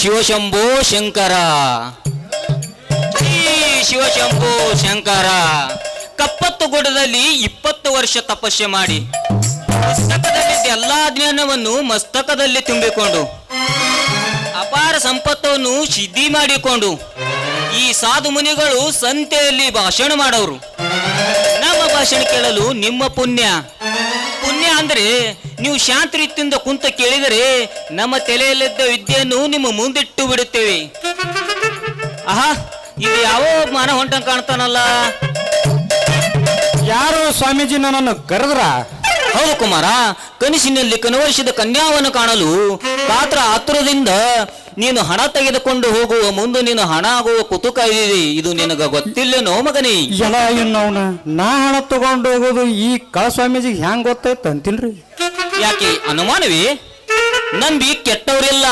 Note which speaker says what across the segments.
Speaker 1: ಶಿವಶಂಭೋ ಶಂಕರ. ಶ್ರೀ ಶಿವಶಂಭೋ ಶಂಕರ. ಕಪ್ಪತ್ತು ಗುಡದಲ್ಲಿ ಇಪ್ಪತ್ತು ವರ್ಷ ತಪಸ್ಸೆ ಮಾಡಿ ಮಸ್ತಕದಲ್ಲಿದ್ದ ಎಲ್ಲಾ ಜ್ಞಾನವನ್ನು ಮಸ್ತಕದಲ್ಲಿ ತುಂಬಿಕೊಂಡು ಅಪಾರ ಸಂಪತ್ತನ್ನು ಸಿದ್ಧಿ ಮಾಡಿಕೊಂಡು ಈ ಸಾಧು ಮುನಿಗಳು ಸಂತೆಯಲ್ಲಿ ಭಾಷಣ ಮಾಡೋರು. ನಮ್ಮ ಭಾಷಣ ಕೇಳಲು ನಿಮ್ಮ ಪುಣ್ಯ ಪುಣ್ಯ. ಅಂದ್ರೆ ನೀವು ಶಾಂತ ರೀತಿಯಿಂದ ಕುಂತ ಕೇಳಿದರೆ ನಮ್ಮ ತಲೆಯಲ್ಲಿದ್ದ ವಿದ್ಯೆಯನ್ನು ನಿಮ್ಮ ಮುಂದಿಟ್ಟು ಬಿಡುತ್ತೇವೆ. ಆಹಾ ಇದು ಯಾವ ಮಾನ ಹೊಂಟ ಕಾಣ್ತಾನಲ್ಲ?
Speaker 2: ಯಾರು ಸ್ವಾಮೀಜಿ ನನ್ನನ್ನು ಕರೆದ್ರ?
Speaker 1: ಹೌದು ಕುಮಾರ ಕನಸಿನಲ್ಲಿ ಕನವರಿಸಿದ ಕನ್ಯಾವನ್ನು ಕಾಣಲು ಪಾತ್ರ ಆತುರದಿಂದ ನೀನು ಹಣ ತೆಗೆದುಕೊಂಡು ಹೋಗುವ ಮುಂದೆ ನೀನು ಹಣ ಆಗುವ ಕುತುಕ ಇದೆ ಇದು ನಿನಗ ಗೊತ್ತಿಲ್ಲ ನೋ
Speaker 2: ಎಲ್ಲ ಇನ್ನವನ ನಾ ಹಣ ತಗೊಂಡು ಹೋಗೋದು ಈ ಕಳಸ್ವಾಮೀಜಿ ಹೆಂಗ್ ಗೊತ್ತಾಯ್ತು ಅಂತಿಲ್ರಿ?
Speaker 1: ಯಾಕೆ ಅನುಮಾನವೇ? ನಂಬಿ ಕೆಟ್ಟವರಿಲ್ಲ.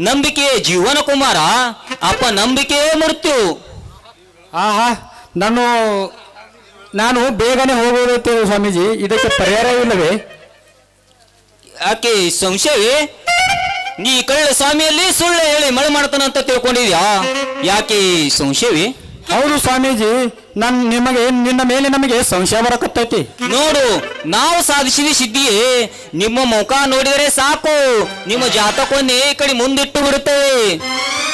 Speaker 1: ನಂಬಿಕೆ ಜೀವನ ಕುಮಾರ. ಅಪ್ಪ ನಂಬಿಕೆ ಮೃತ್ಯು.
Speaker 2: ಆಹಾ ನಾನು ನಾನು ಬೇಗನೆ ಹೋಗೋದೈತೆ ಸ್ವಾಮೀಜಿ ಇದಕ್ಕೆ ಪರಿಹಾರವಿಲ್ಲವೇ?
Speaker 1: ಯಾಕೆ ಸಂಶಯವೇ? ನೀ ಕಳ್ಳ ಸ್ವಾಮಿಯಲ್ಲಿ ಸುಳ್ಳು ಹೇಳಿ ಮಳೆ ಮಾಡ್ತಾನಂತ ತಿಳ್ಕೊಂಡಿದ್ಯಾ? ಯಾಕೆ ಸಂಶಯವೇ?
Speaker 2: ಹೌದು ಸ್ವಾಮೀಜಿ ನನ್ ನಿಮಗೆ ನಿನ್ನ ಮೇಲೆ ನಮಗೆ ಸಂಶಯ ಬರಕತ್ತೈತಿ.
Speaker 1: ನೋಡು ನಾವು ಸಾಧಿಸಿದ ಸಿದ್ಧಿಯೇ ನಿಮ್ಮ ಮುಖ ನೋಡಿದರೆ ಸಾಕು. ನಿಮ್ಮ ಜಾತಕವನ್ನೇ ಈ ಕಡೆ ಮುಂದಿಟ್ಟು ಬಿಡುತ್ತೇವೆ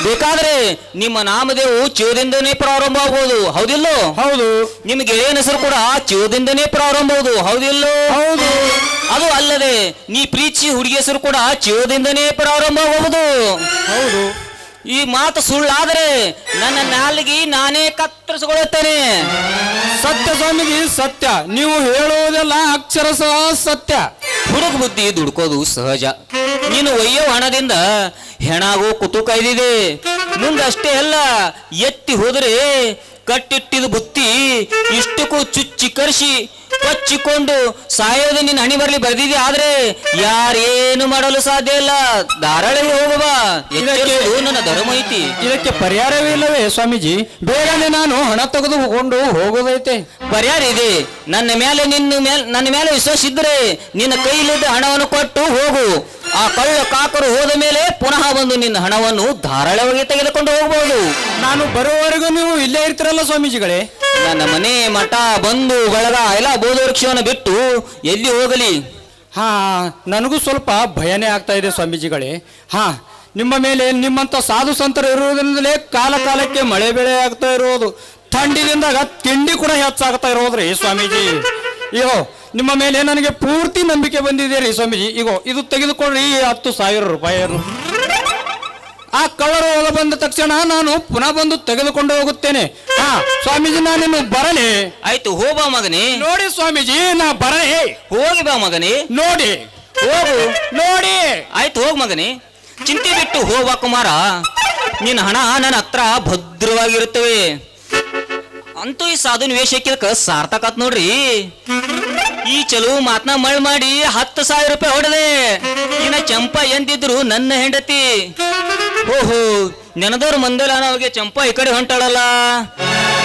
Speaker 1: ಬೇಕಾದ್ರೆ ನಿಮ್ಮ ನಾಮದೇವು ಚಿವದಿಂದನೇ ಪ್ರಾರಂಭ ಆಗ್ಬೋದು. ಹೌದಿಲ್ಲೋ?
Speaker 2: ಹೌದು.
Speaker 1: ನಿಮ್ ಗೆಳೆಯನ ಹೆಸರು ಕೂಡ ಚಿವದಿಂದನೇ ಪ್ರಾರಂಭ ಆಗುದು ಹೌದಿಲ್ಲೋ?
Speaker 2: ಹೌದು.
Speaker 1: ಅದು ಅಲ್ಲದೆ ನೀ ಪ್ರೀತಿ ಹುಡುಗಿ ಹೆಸರು ಕೂಡ ಚಿವದಿಂದನೇ ಪ್ರಾರಂಭ ಆಗಬಹುದು
Speaker 2: ಹೌದು.
Speaker 1: ಈ ಮಾತು ಸುಳ್ಳಾದರೆ ನನ್ನ ನಾಲಿಗೆ ನಾನೇ ಕತ್ತರಿಸಿಕೊಳ್ಳುತ್ತೇನೆ.
Speaker 2: ಸತ್ಯ ಸ್ವಾಮಿಗೆ ಸತ್ಯ. ನೀವು ಹೇಳುವುದೆಲ್ಲ ಅಕ್ಷರ ಸಹ ಸತ್ಯ.
Speaker 1: ಹುಡುಗ ಬುದ್ಧಿ ದುಡ್ಕೋದು ಸಹಜ. ನೀನು ಒಯ್ಯೋ ಹಣದಿಂದ ಹೆಣಾಗೋ ಕುತುಕ ಇದಿದೆ ಮುಂದಷ್ಟೇ ಅಲ್ಲ ಎತ್ತಿ ಹೋದರೆ ಕಟ್ಟಿಟ್ಟಿದ ಬುತ್ತಿ ಇಷ್ಟಕ್ಕೂ ಚುಚ್ಚಿ ಕರೆಸಿ ಕೊಚ್ಚಿಕೊಂಡು ಸಾಯೋದು ನಿನ್ನ ಹಣಿ ಬರಲಿ ಬರೆದಿದೆ ಆದ್ರೆ ಯಾರೇನು ಮಾಡಲು ಸಾಧ್ಯ ಇಲ್ಲ. ಧಾರಾಳಗೆ ಹೋಗುವ ನನ್ನ ಧರ್ಮ ಐತಿ
Speaker 2: ಇದಕ್ಕೆ ಪರಿಹಾರವೇ ಇಲ್ಲವೇ ಸ್ವಾಮೀಜಿ? ಬೇಗನೆ ನಾನು ಹಣ ತೆಗೆದುಕೊಂಡು ಹೋಗೋದೈತೆ.
Speaker 1: ಪರಿಹಾರ ಇದೆ. ನನ್ನ ಮೇಲೆ ನಿನ್ನ ಮೇಲೆ ನನ್ನ ಮೇಲೆ ವಿಶ್ವಾಸ ಇದ್ರೆ ನಿನ್ನ ಕೈಲಿದ್ದ ಹಣವನ್ನು ಕೊಟ್ಟು ಹೋಗು. ಆ ಕಳ್ಳ ಕಾಕರು ಹೋದ ಮೇಲೆ ಪುನಃ ಬಂದು ನಿನ್ನ ಹಣವನ್ನು ಧಾರಾಳವಾಗಿ ತೆಗೆದುಕೊಂಡು ಹೋಗಬಹುದು
Speaker 2: ನಾನು ಬರುವವರೆಗೂ ನೀವು ಇಲ್ಲೇ ಇರ್ತೀರಲ್ಲ ಸ್ವಾಮೀಜಿಗಳೇ?
Speaker 1: ನನ್ನ ಮನೆ ಮಠ ಬಂದು ಬಳಗ ಎಲ್ಲ ಬೋಧ ವೃಕ್ಷವನ್ನು ಬಿಟ್ಟು ಎಲ್ಲಿ ಹೋಗಲಿ?
Speaker 2: ಹಾ ನನಗೂ ಸ್ವಲ್ಪ ಭಯನೇ ಆಗ್ತಾ ಇದೆ ಸ್ವಾಮೀಜಿಗಳೇ. ಹಾ ನಿಮ್ಮ ಮೇಲೆ ನಿಮ್ಮಂತ ಸಾಧು ಸಂತರು ಇರುವುದರಿಂದಲೇ ಕಾಲ ಕಾಲಕ್ಕೆ ಮಳೆ ಬೆಳೆ ಆಗ್ತಾ ಇರೋದು ಥಂಡಿದಿಂದಾಗ ತಿಂಡಿ ಕೂಡ ಹೆಚ್ಚಾಗ್ತಾ ಇರೋದ್ರಿ ಸ್ವಾಮೀಜಿ. ಇಗೋ ನಿಮ್ಮ ಮೇಲೆ ನನಗೆ ಪೂರ್ತಿ ನಂಬಿಕೆ ಬಂದಿದೆ ರೀ ಸ್ವಾಮೀಜಿ? ಇಗೋ ಇದು ತೆಗೆದುಕೊಳ್ಳಿ ಈ ಹತ್ತು ಸಾವಿರ ರೂಪಾಯಿಯನ್ನು ಆ ಕವರ್ ಒಳ ಬಂದ ತಕ್ಷಣ ನಾನು ಪುನಃ ಬಂದು ತೆಗೆದುಕೊಂಡು ಹೋಗುತ್ತೇನೆ. ಹಾ ಸ್ವಾಮೀಜಿ ನಾನು ಬರಲೇ.
Speaker 1: ಆಯ್ತು ಹೋಬಾ ಮಗನೇ.
Speaker 2: ನೋಡಿ ಸ್ವಾಮೀಜಿ ನಾ ಬರಲೇ.
Speaker 1: ಹೋಗಿ ಬಾ ಮಗನೇ.
Speaker 2: ನೋಡಿ.
Speaker 1: ಹೋಗು.
Speaker 2: ನೋಡಿ.
Speaker 1: ಆಯ್ತು ಹೋಗ ಮಗನೇ. ಚಿಂತೆ ಬಿಟ್ಟು ಹೋಗ್ಬಾ ಕುಮಾರ. ನಿನ್ನ ಹಣ ನನ್ನ ಹತ್ರ ಭದ್ರವಾಗಿರುತ್ತವೆ. ಅಂತೂ ಈ ಸಾಧುನ ವೇಷಕ್ಕೆ ಸಾರ್ಥಕ ಆತ್ ನೋಡ್ರಿ. ಈ ಚಲೋ ಮಾತ್ನ ಮಳ್ ಮಾಡಿ ಹತ್ತು ಸಾವಿರ ರೂಪಾಯಿ ಹೊಡೆದೆ. ಇನ್ನ ಚಂಪಾ ಎಂದಿದ್ರು ನನ್ನ ಹೆಂಡತಿ. ಓಹೋ, ನೆನದವ್ರ ಮಂದಲ ಅವ್ರಿಗೆ ಚಂಪಾ ಈ ಕಡೆ ಹೊಂಟಾಳಲ್ಲ.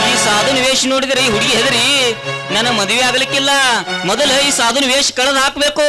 Speaker 1: ಈ ಸಾಧುನ ವೇಷ ನೋಡಿದ್ರೆ ಈ ಹುಡುಗಿ ಹೆದರಿ, ನನ್ನ ಮದುವೆ ಆಗ್ಲಿಕ್ಕಿಲ್ಲ. ಮೊದಲು ಈ ಸಾಧುನ ವೇಷ ಕಳೆದ ಹಾಕ್ಬೇಕು.